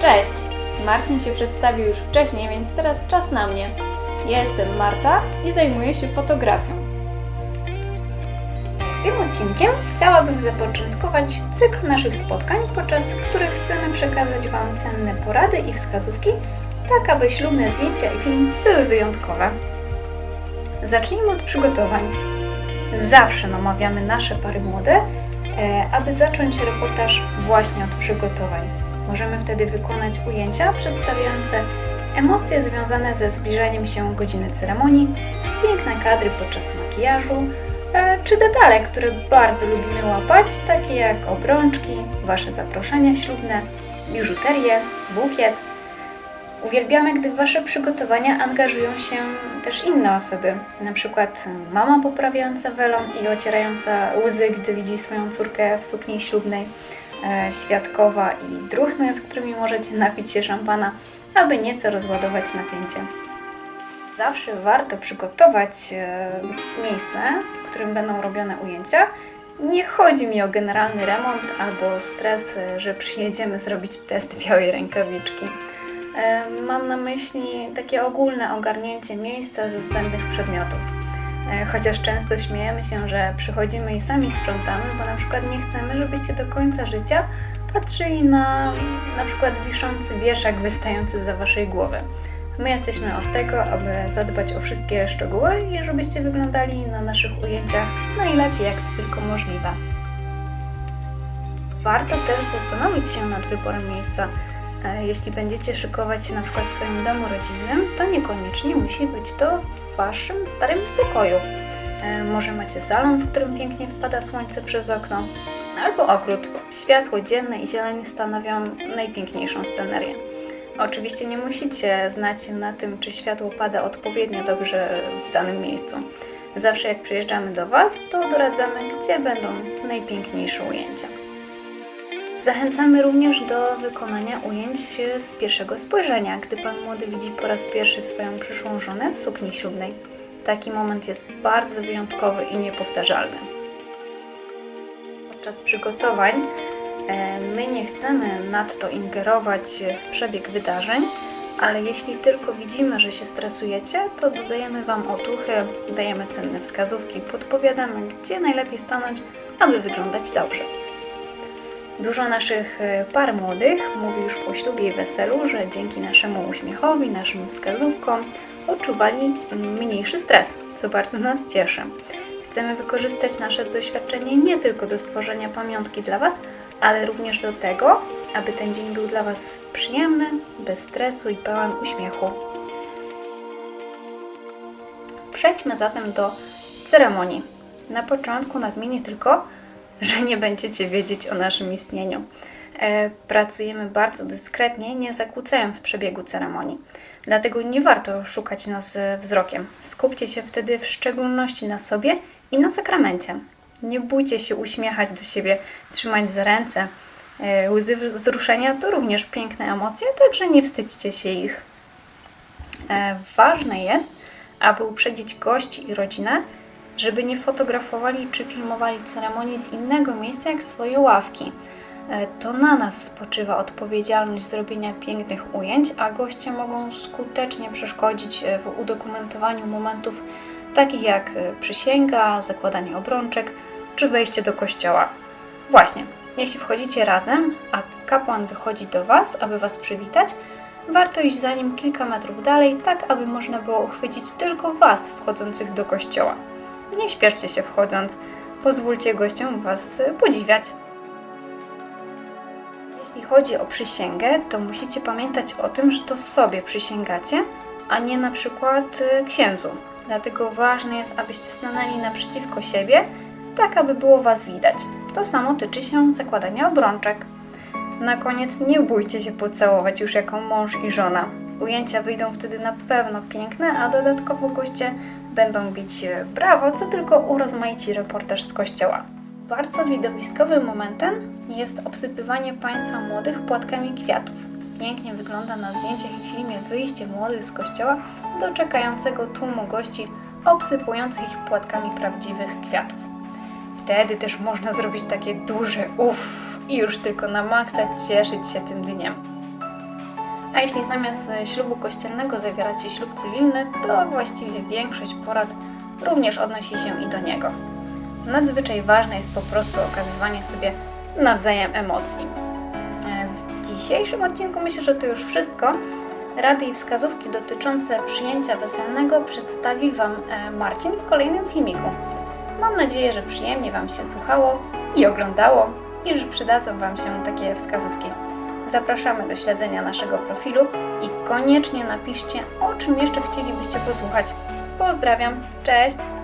Cześć! Marcin się przedstawił już wcześniej, więc teraz czas na mnie. Ja jestem Marta i zajmuję się fotografią. Tym odcinkiem chciałabym zapoczątkować cykl naszych spotkań, podczas których chcemy przekazać Wam cenne porady i wskazówki, tak aby ślubne zdjęcia i film były wyjątkowe. Zacznijmy od przygotowań. Zawsze namawiamy nasze pary młode, e, aby zacząć reportaż właśnie od przygotowań. Możemy wtedy wykonać ujęcia przedstawiające emocje związane ze zbliżaniem się godziny ceremonii, piękne kadry podczas makijażu, e, czy detale, które bardzo lubimy łapać, takie jak obrączki, Wasze zaproszenia ślubne, biżuterię, bukiet. Uwielbiamy, gdy w Wasze przygotowania angażują się też inne osoby, przykład mama poprawiająca welon i ocierająca łzy, gdy widzi swoją córkę w sukni ślubnej, świadkowa i druhny, z którymi możecie napić się szampana, aby nieco rozładować napięcie. Zawsze warto przygotować e, miejsce, w którym będą robione ujęcia. Nie chodzi mi o generalny remont albo stres, e, że przyjedziemy zrobić test białej rękawiczki. E, Mam na myśli takie ogólne ogarnięcie miejsca ze zbędnych przedmiotów. E, Chociaż często śmiejemy się, że przychodzimy i sami sprzątamy, bo na przykład nie chcemy, żebyście do końca życia patrzyli na na przykład wiszący wieszak wystający za waszej głowy. My jesteśmy od tego, aby zadbać o wszystkie szczegóły i żebyście wyglądali na naszych ujęciach najlepiej, jak to tylko możliwe. Warto też zastanowić się nad wyborem miejsca. E, Jeśli będziecie szykować się na przykład w swoim domu rodzinnym, to niekoniecznie musi być to w waszym starym pokoju. E, Może macie salon, w którym pięknie wpada słońce przez okno, albo ogród. Światło dzienne i zieleń stanowią najpiękniejszą scenerię. Oczywiście nie musicie znać się na tym, czy światło pada odpowiednio dobrze w danym miejscu. Zawsze jak przyjeżdżamy do Was, to doradzamy, gdzie będą najpiękniejsze ujęcia. Zachęcamy również do wykonania ujęć z pierwszego spojrzenia, gdy Pan młody widzi po raz pierwszy swoją przyszłą żonę w sukni ślubnej. Taki moment jest bardzo wyjątkowy i niepowtarzalny. Podczas przygotowań e, my nie chcemy nadto ingerować w przebieg wydarzeń, ale jeśli tylko widzimy, że się stresujecie, to dodajemy Wam otuchy, dajemy cenne wskazówki, podpowiadamy, gdzie najlepiej stanąć, aby wyglądać dobrze. Dużo naszych e, par młodych mówi już po ślubie i weselu, że dzięki naszemu uśmiechowi, naszym wskazówkom odczuwali mniejszy stres, co bardzo nas cieszy. Chcemy wykorzystać nasze doświadczenie nie tylko do stworzenia pamiątki dla Was, ale również do tego, aby ten dzień był dla Was przyjemny, bez stresu i pełen uśmiechu. Przejdźmy zatem do ceremonii. Na początku nadmienię tylko, że nie będziecie wiedzieć o naszym istnieniu. E, Pracujemy bardzo dyskretnie, nie zakłócając przebiegu ceremonii. Dlatego nie warto szukać nas wzrokiem. Skupcie się wtedy w szczególności na sobie i na sakramencie. Nie bójcie się uśmiechać do siebie, trzymać za ręce. E, Łzy wzruszenia to również piękne emocje, także nie wstydźcie się ich. E, Ważne jest, aby uprzedzić gości i rodzinę, żeby nie fotografowali czy filmowali ceremonii z innego miejsca jak swoje ławki. E, To na nas spoczywa odpowiedzialność zrobienia pięknych ujęć, a goście mogą skutecznie przeszkodzić e, w udokumentowaniu momentów takich jak e, przysięga, zakładanie obrączek czy wejście do kościoła. Właśnie, jeśli wchodzicie razem, a kapłan wychodzi do Was, aby Was przywitać, warto iść za nim kilka metrów dalej, tak aby można było uchwycić tylko Was wchodzących do kościoła. Nie śpieszcie się wchodząc, pozwólcie gościom Was e, podziwiać. Jeśli chodzi o przysięgę, to musicie pamiętać o tym, że to sobie przysięgacie, a nie na przykład y, księdzu. Dlatego ważne jest, abyście stanęli naprzeciwko siebie, tak aby było Was widać. To samo tyczy się zakładania obrączek. Na koniec nie bójcie się pocałować już jako mąż i żona. Ujęcia wyjdą wtedy na pewno piękne, a dodatkowo goście będą bić e, brawo, co tylko urozmaici reportaż z kościoła. Bardzo widowiskowym momentem jest obsypywanie Państwa młodych płatkami kwiatów. Pięknie wygląda na zdjęciach i filmie wyjście młodych z kościoła do czekającego tłumu gości, obsypujących ich płatkami prawdziwych kwiatów. Wtedy też można zrobić takie duże uff i już tylko na maksa cieszyć się tym dniem. A jeśli zamiast e, ślubu kościelnego zawieracie ślub cywilny, to właściwie większość porad również odnosi się i do niego. Nadzwyczaj ważne jest po prostu okazywanie sobie nawzajem emocji. E, W dzisiejszym odcinku myślę, że to już wszystko. Rady i wskazówki dotyczące przyjęcia weselnego przedstawi Wam e, Marcin w kolejnym filmiku. Mam nadzieję, że przyjemnie Wam się słuchało i oglądało i że przydadzą Wam się takie wskazówki. Zapraszamy do śledzenia naszego profilu i koniecznie napiszcie, o czym jeszcze chcielibyście posłuchać. Pozdrawiam, cześć!